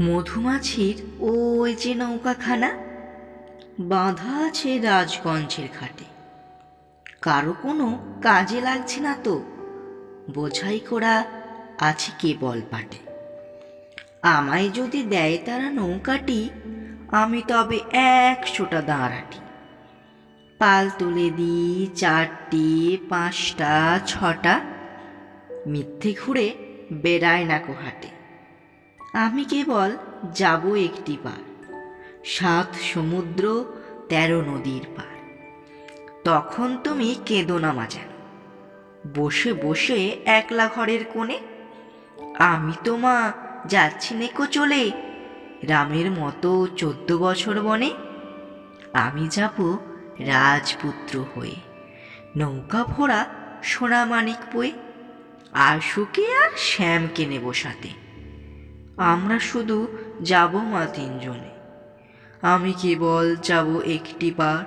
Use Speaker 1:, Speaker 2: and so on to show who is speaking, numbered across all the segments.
Speaker 1: মধুমাছির ওই যে নৌকাখানা? বাঁধা আছে রাজগঞ্জের ঘাটে। কারও কোনো কাজে লাগছে না তো। বোঝাই করা আছে কেবল পাটে। আমায় যদি দেয় তারা নৌকাটি, আমি তবে একশোটা দাঁড়াটি। পাল তুলে দিই চারটি, পাঁচটা, ছটা। মিথ্যে ঘুরে বেড়ায় না কোহাটে আমি কেবল যাব একটি পার। সাত সমুদ্র, তেরো নদীর পার। তখন তুমি কেঁদো না মাজান বসে বসে একলা ঘরের কোণে, আমি তো মা যাচ্ছি নেকো চলে। রামের মতো চোদ্দ বছর বনে, আমি যাব রাজপুত্র হয়ে। নৌকা ভরা সোনা মানিক বয়ে, আর সুকে আর শ্যামকে নেব সাথে। আমরা শুধু যাব মা তিনজনে। আমি কেবল যাব একটি পার,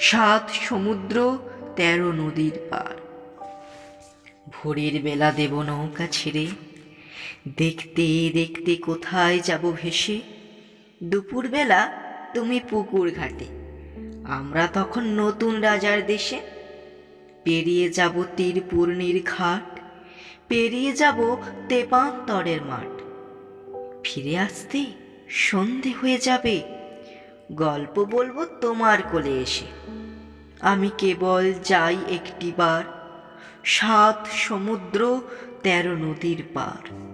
Speaker 1: সাত সমুদ্র, তেরো নদীর পার। ভোরের বেলা দেব নৌকা ছেড়ে, দেখতে দেখতে কোথায় যাব ভেসে। দুপুরবেলা তুমি পুকুর ঘাটে, আমরা তখন নতুন রাজার দেশে। পেরিয়ে যাব তীরপূর্ণির ঘাট পেরিয়ে যাব তেপান্তরের মাঠ। ফিরে আসতে সন্ধে হয়ে যাবে। গল্প বলব তোমার কোলে এসে। আমি কেবল যাই একটিবার সাত সমুদ্র, তেরো নদীর পার।